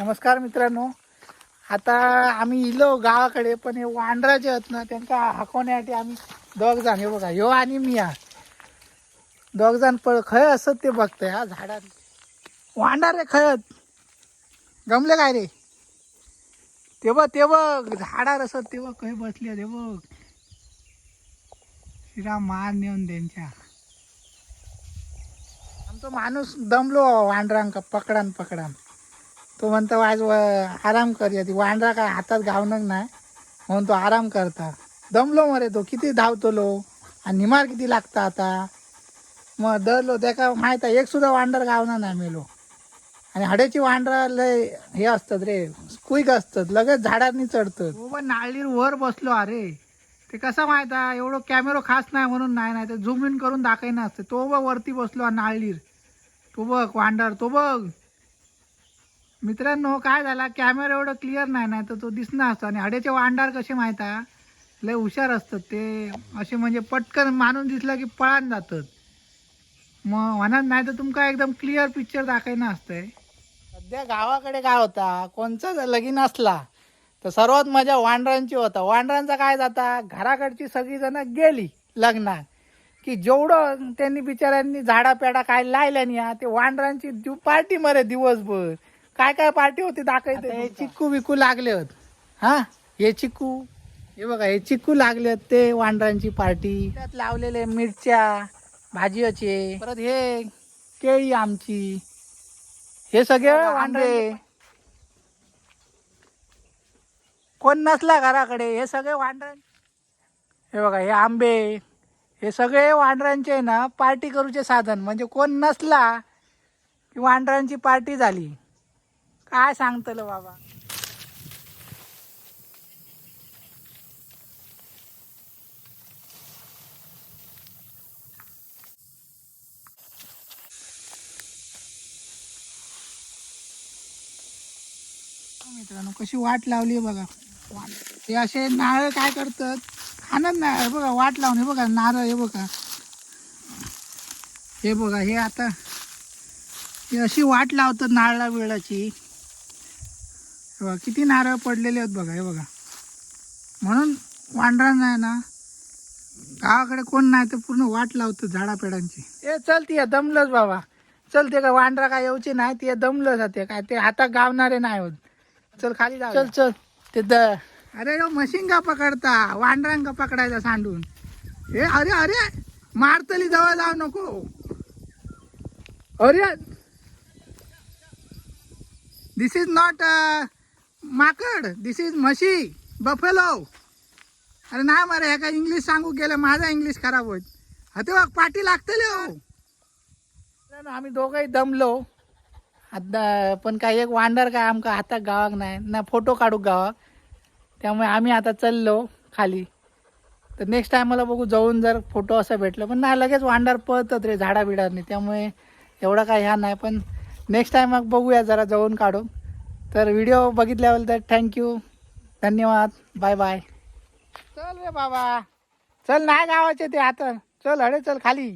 नमस्कार मित्रांनो. आता आम्ही इलो गावाकडे पण हे वांडराचे आहेत ना त्यांना हाकवण्यासाठी आम्ही दोघ जण हे बघा ह्यो आणि मी हा. दोघ जण पळ खय असत ते बघतंय हा झाडात. वांडार रे खयत गमले काय रे? ते बघ ते बघ झाडार असत ते बघ खय बसले ते बघ. श्रीराम मान नेऊन त्यांच्या. आमचा माणूस दमलो वांडरांका पकडान पकडान. तो म्हणतो आज व- आराम करूया. ती वांडरा काय हातात घावणं नाही. म्हणून तो आराम करता. दमलो मरे तो किती धावतो लो आणि निमार किती लागता आता. मग दरलो त्याका माहीत आहे एकसुद्धा वांडर गावणार नाही मेलो. आणि हडेची वांडरा लय हे असतात रे क्विक असतात लगेच झाडांनी चढतात. हो पण नाळीर वर बसलो अरे. ते कसं माहीत आहे एवढं कॅमेरो खास नाही म्हणून नाही नाही ते झूम इन करून दाखवायला असते. तो बघ वरती बसलो नाळीर तो बघ वांडर तो बघ. मित्रांनो काय झाला? कॅमेरा एवढं क्लिअर नाही नाही तर तो दिसणार असतो. आणि हड्याचे वांडार कसे माहीत आहे? लय हुशार असतात ते. असे म्हणजे पटकन माणूस दिसला की पळान जातात. मग म्हणत नाही तर तुमका एकदम क्लिअर पिक्चर दाखवायला असतंय. सध्या गावाकडे काय होता? कोणचा जर लगीन असला तर सर्वात मजा वांडरांची होता. वांडरांचा काय जाता? घराकडची सगळीजण गेली लग्नात. की जेवढं त्यांनी बिचाऱ्यांनी झाडा पेडा काय लायल्या नाही हा, ते वांडरांची पार्टी मरे दिवसभर. काय काय पार्टी होती दाखवते हे चिक्कू बिकू लागले होत. हा? हे चिक्कू. हे बघा हे चिक्कू लागले आहेत ते वांडरांची पार्टी. त्यात लावलेले मिरच्या भाजीचे. परत हे केळी आमची. हे सगळे वांडरे कोण नसला घराकडे हे सगळे वांडर हे बघा हे आंबे. हे सगळे वांडरांचे ना पार्टी करूचे साधन. म्हणजे कोण नसला की वांडरांची पार्टी झाली. काय सांगतलं बाबा? मित्रांनो कशी वाट लावली आहे बघा. ते हे असे नारळ काय करतात? खाणच नाही बघा वाट लावून हे बघा नारळ हे बघा. हे बघा हे आता हे अशी वाट लावतात नारळा बिळाची हे बघा किती नारळ पडलेले आहेत बघा हे बघा. म्हणून वांढरा नाही ना गावाकडे कोण नाही तर पूर्ण वाट लावतं झाडापेडांची. ए चल ती दमलंच बाबा. चल ते काय वांढरा काय येऊचे नाही ते दमलं ते काय ते हातात गावणारे नाही होत. चल खाली जाऊ चल चल. ते द अरे यो मशीन का पकडता? वांढरांक पकडायचा सांडून. ए अरे अरे मारतली जवळ जाऊ नको. अरे. दिस इज नॉट माकड दिस इज म्हशी बफेलो अरे नाही मरे ह्या काय इंग्लिश सांगू गेलं माझा इंग्लिश खराब होईल. हा ते बघ पाठी लागतले हो. आम्ही दोघंही दमलो. आता पण काही एक वांडर काय आमका हातात गावाक नाही ना फोटो काढू गावाक. त्यामुळे आम्ही आता चाललो खाली. तर नेक्स्ट टायमाला बघू जाऊन जर फोटो असं भेटलं पण नाही लगेच वांडर पळतात रे झाडा बिडांनी त्यामुळे एवढा काय ह्या नाही पण नेक्स्ट टाईम मग बघूया जरा जाऊन काढू. तर व्हिडिओ बघितल्याबद्दल थँक्यू धन्यवाद. बाय बाय चल रे बाबा. चल नाही गावाचे ते आता. चल हडे चल खाली.